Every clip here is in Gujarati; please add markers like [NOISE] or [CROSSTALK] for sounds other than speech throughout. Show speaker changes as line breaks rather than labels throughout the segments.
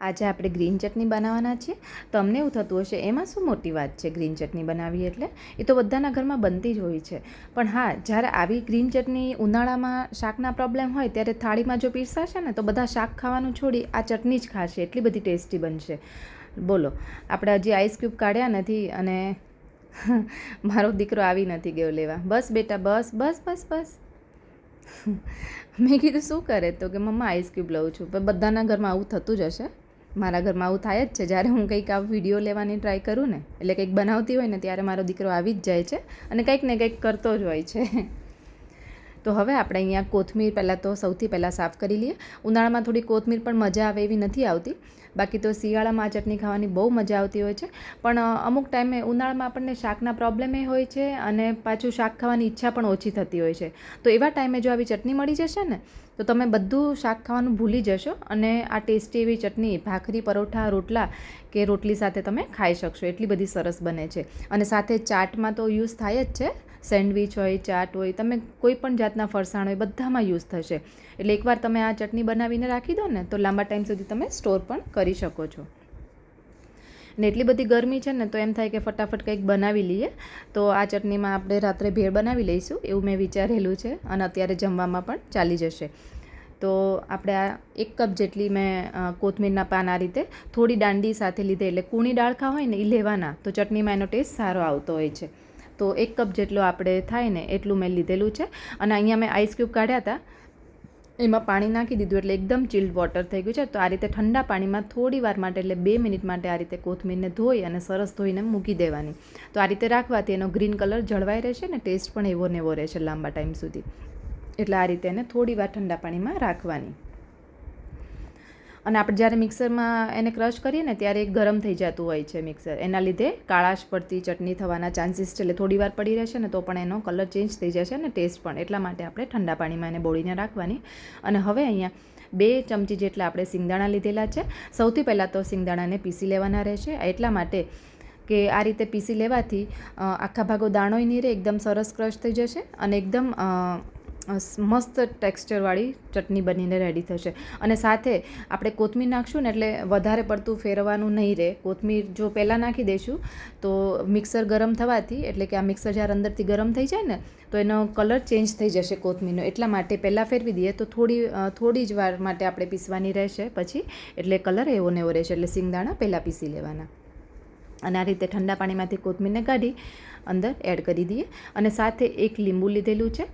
આજે આપણે ગ્રીન ચટણી બનાવવાના છીએ. તમને એવું થતું હશે, એમાં શું મોટી વાત છે ગ્રીન ચટણી બનાવી? એટલે એ તો બધાના ઘરમાં બનતી જ હોય છે. પણ હા, જ્યારે આવી ગ્રીન ચટણી ઉનાળામાં શાકના પ્રોબ્લેમ હોય, ત્યારે થાળીમાં જો પીરસાશે ને, તો બધા શાક ખાવાનું છોડી આ ચટણી જ ખાશે. એટલી બધી ટેસ્ટી બનશે. બોલો, આપણે હજી આઈસ ક્યુબ કાઢ્યા નથી અને [LAUGHS] મારો દીકરો આવી નથી ગયો લેવા. બસ બેટા, બસ બસ બસ બસ. [LAUGHS] મેં કીધું, શું કરે? તો કે, મમ્મા આઈસ ક્યુબ લઉં છું. પણ બધાના ઘરમાં આવું થતું જ હશે. મારા ઘરમાં આવું થાય જ છે. જ્યારે હું કંઈક આ વીડિયો લેવાની ટ્રાય કરું ને, એટલે કંઈક બનાવતી હોય ને, ત્યારે મારો દીકરો આવી જ જાય છે અને કંઈક ને કંઈક કરતો જ હોય છે. તો હવે આપણે અહીંયા કોથમીર પહેલાં તો સૌથી પહેલાં સાફ કરી લઈએ. ઉનાળામાં થોડી કોથમીર પણ મજા આવે એવી નથી આવતી. બાકી તો શિયાળામાં આ ચટણી ખાવાની બહુ મજા આવતી હોય છે. પણ અમુક ટાઈમે ઉનાળામાં આપણને શાકના પ્રોબ્લેમ એ હોય છે અને પાછું શાક ખાવાની ઈચ્છા પણ ઓછી થતી હોય છે. તો એવા ટાઈમે જો આવી ચટણી મળી જશે ને, તો તમે બધું શાક ખાવાનું ભૂલી જશો અને આ ટેસ્ટી એવી ચટણી, ભાખરી, પરોઠા, રોટલા કે રોટલી સાથે તમે ખાઈ શકશો. એટલી બધી સરસ બને છે. અને સાથે ચાટમાં તો યુઝ થાય જ છે. સેન્ડવિચ હોય, ચાટ હોય, તમે કોઈ પણ જાતના ફરસાણ હોય, બધામાં યુઝ થશે. એટલે એકવાર તમે આ ચટણી બનાવીને રાખી દો ને, તો લાંબા ટાઈમ સુધી તમે સ્ટોર પણ કરી શકો છો. ને એટલી બધી ગરમી છે ને, તો એમ થાય કે ફટાફટ કંઈક બનાવી લઈએ. તો આ ચટણીમાં આપણે રાત્રે ભેળ બનાવી લઈશું, એવું મેં વિચારેલું છે અને અત્યારે જમવામાં પણ ચાલી જશે. તો આપણે આ એક કપ જેટલી મેં કોથમીરના પાન આ રીતે થોડી દાંડી સાથે લીધે, એટલે કૂણી ડાળખા હોય ને એ લેવાના, તો ચટણીમાં એનો ટેસ્ટ સારો આવતો હોય છે. તો એક કપ જેટલો આપણે થાય ને એટલું મેં લીધેલું છે. અને અહીંયા મેં આઈસ ક્યુબ કાઢ્યા હતા. એમાં પાણી નાખી દીધું એટલે એકદમ ચિલ્ડ વોટર થઈ ગયું છે. તો આ રીતે ઠંડા પાણીમાં થોડી વાર માટે એટલે બે મિનિટ માટે આ રીતે કોથમીરને ધોઈ અને સરસ ધોઈને મૂકી દેવાની. તો આ રીતે રાખવાથી એનો ગ્રીન કલર જળવાઈ રહેશે ને ટેસ્ટ પણ એવો ને એવો રહેશે લાંબા ટાઈમ સુધી. એટલે આ રીતે એને થોડી વાર ઠંડા પાણીમાં રાખવાની. અને આપણે જ્યારે મિક્સરમાં એને ક્રશ કરીએ ને ત્યારે ગરમ થઈ જતું હોય છે મિક્સર. એના લીધે કાળાશ પડતી ચટણી થવાના ચાન્સીસ છે એટલે થોડી વાર પડી રહેશે ને તો પણ એનો કલર ચેન્જ થઈ જશે અને ટેસ્ટ પણ. એટલા માટે આપણે ઠંડા પાણીમાં એને બોળીને રાખવાની. અને હવે અહીંયા બે ચમચી જેટલા આપણે સિંગદાણા લીધેલા છે. સૌથી પહેલાં તો સિંગદાણાને પીસી લેવાના રહેશે. એટલા માટે કે આ રીતે પીસી લેવાથી આખા ભાગો દાણોય નહીં રહે, એકદમ સરસ ક્રશ થઈ જશે અને એકદમ મસ્ત ટેક્સચરવાળી ચટણી બનીને રેડી થશે. અને સાથે આપણે કોથમીર નાખશું ને એટલે વધારે પડતું ફેરવવાનું નહીં રહે. કોથમીર જો પહેલાં નાખી દઈશું, તો મિક્સર ગરમ થવાથી, એટલે કે આ મિક્સર જ્યારે અંદરથી ગરમ થઈ જાય ને, તો એનો કલર ચેન્જ થઈ જશે કોથમીરનો. એટલા માટે પહેલાં ફેરવી દઈએ તો થોડી થોડી જ વાર માટે આપણે પીસવાની રહેશે પછી, એટલે કલર એવો ને એવો રહેશે. એટલે સિંગદાણા પહેલાં પીસી લેવાના. અને આ રીતે ઠંડા પાણીમાંથી કોથમીરને કાઢી અંદર એડ કરી દઈએ. અને સાથે એક લીંબુ લીધેલું છે.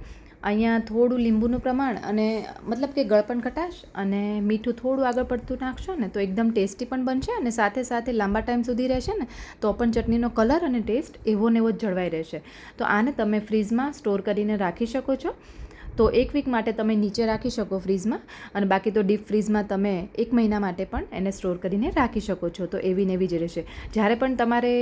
અહીંયા થોડું લીંબુનું પ્રમાણ અને મતલબ કે ગળપણ ખટાશ અને મીઠું થોડું આગળ પડતું નાખશો ને તો એકદમ ટેસ્ટી પણ બનશે અને સાથે સાથે લાંબા ટાઈમ સુધી રહેશે ને તો પણ ચટણીનો કલર અને ટેસ્ટ એવો ને એવો જ જળવાઈ રહેશે. તો આને તમે ફ્રીઝમાં સ્ટોર કરીને રાખી શકો છો. તો એક વીક માટે તમે નીચે રાખી શકો ફ્રીજમાં અને બાકી તો ડીપ ફ્રીઝમાં તમે એક મહિના માટે પણ એને સ્ટોર કરીને રાખી શકો છો. તો એવી ને એવી જ રહેશે. જ્યારે પણ તમારે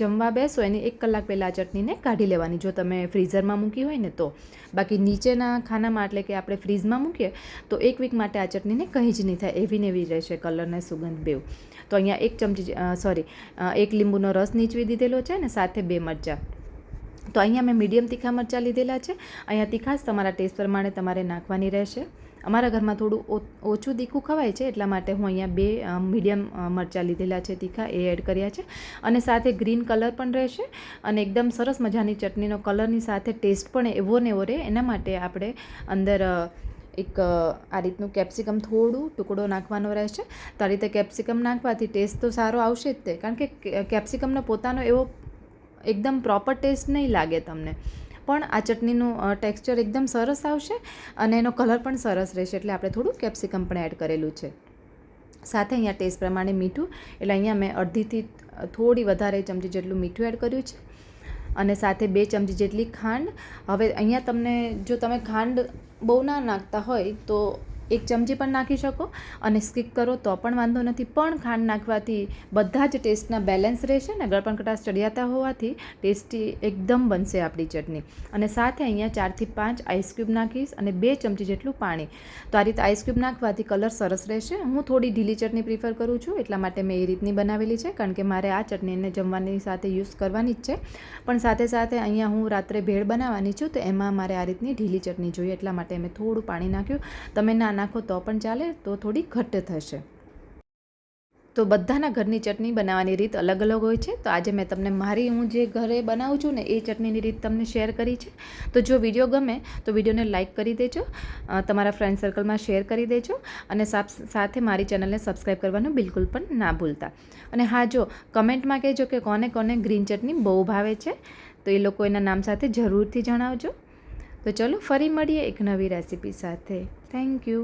જમવા બેસો એની એક કલાક પહેલાં આ ચટણીને કાઢી લેવાની. જો તમે ફ્રીઝરમાં મૂકી હોય ને તો. બાકી નીચેના ખાનામાં એટલે કે આપણે ફ્રીઝમાં મૂકીએ, તો એક વીક માટે આ ચટણીને કંઈ જ નહીં થાય. એવી ને એવી રહેશે કલર ને સુગંધ બેવ તો અહીંયા એક ચમચી સોરી એક લીંબુનો રસ નીચવી દીધેલો છે ને સાથે બે મરચાં. તો અહીંયા મેં મીડિયમ તીખા મરચાં લીધેલા છે. અહીંયા તીખાશ તમારા ટેસ્ટ પ્રમાણે તમારે નાખવાની રહેશે. અમારા ઘરમાં થોડું ઓછું તીખું ખવાય છે એટલા માટે હું અહીંયા બે મીડિયમ મરચાં લીધેલા છે તીખા એ એડ કર્યા છે. અને સાથે ગ્રીન કલર પણ રહેશે અને એકદમ સરસ મજાની ચટણીનો કલરની સાથે ટેસ્ટ પણ એવો ને એવો રહે. એના માટે આપણે અંદર એક આ રીતનું કેપ્સિકમ થોડું ટુકડો નાખવાનો રહેશે. તો આ રીતે કેપ્સિકમ નાખવાથી ટેસ્ટ તો સારો આવશે જ તે. કારણ કે, કેપ્સિકમનો પોતાનો એવો એકદમ પ્રોપર ટેસ્ટ નહીં લાગે તમને. પણ આ ચટણીનું ટેક્સચર એકદમ સરસ આવશે અને એનો કલર પણ સરસ રહેશે. એટલે આપણે થોડું કેપ્સિકમ પણ એડ કરેલું છે. સાથે અહીંયા ટેસ્ટ પ્રમાણે મીઠું. એટલે અહીંયા મેં અડધીથી થોડી વધારે ચમચી જેટલું મીઠું એડ કર્યું છે. અને સાથે બે ચમચી જેટલી ખાંડ. હવે અહીંયા તમને, જો તમે ખાંડ બહુ ના નાખતા હોય તો એક ચમચી પણ નાખી શકો અને સ્કીપ કરો તો પણ વાંધો નથી. પણ ખાંડ નાખવાથી બધા જ ટેસ્ટના બેલેન્સ રહેશે ને ગળપણ કટાશ ચડિયાતા હોવાથી ટેસ્ટી એકદમ બનશે આપણી ચટણી. અને સાથે અહીંયા ચારથી પાંચ આઈસ ક્યુબ નાખીશ અને બે ચમચી જેટલું પાણી. તો આ રીતે આઈસ ક્યુબ નાખવાથી કલર સરસ રહેશે. હું થોડી ઢીલી ચટણી પ્રિફર કરું છું, એટલા માટે મેં એ રીતની બનાવેલી છે, કારણ કે મારે આ ચટણીને જમવાની સાથે યુઝ કરવાની જ છે. પણ સાથે સાથે અહીંયા હું રાત્રે ભેળ બનાવવાની છું, તો એમાં મારે આ રીતની ઢીલી ચટણી જોઈએ, એટલા માટે મેં થોડું પાણી નાખ્યું. તમે ના નાખો તો પણ ચાલે, તો થોડી ઘટ્ટ થશે. તો બધાના ઘરની ચટણી બનાવવાની રીત અલગ અલગ હોય છે. તો આજે મેં તમને મારી હું જે ઘરે બનાવું છું ને એ ચટણીની રીત તમને શેર કરી છે. તો જો વીડિયો ગમે તો વિડીયોને લાઇક કરી દેજો તમારા ફ્રેન્ડ સર્કલમાં શેર કરી દેજો અને સાથે મારી ચેનલને સબસ્ક્રાઈબ કરવાનું બિલકુલ પણ ના ભૂલતા. અને હા, જો કમેન્ટમાં કહેજો કે કોને કોને ગ્રીન ચટણી બહુ ભાવે છે, તો એ લોકો એના નામ સાથે જરૂરથી જણાવજો. તો ચલો ફરી મળીએ એક નવી રેસીપી સાથે. Thank you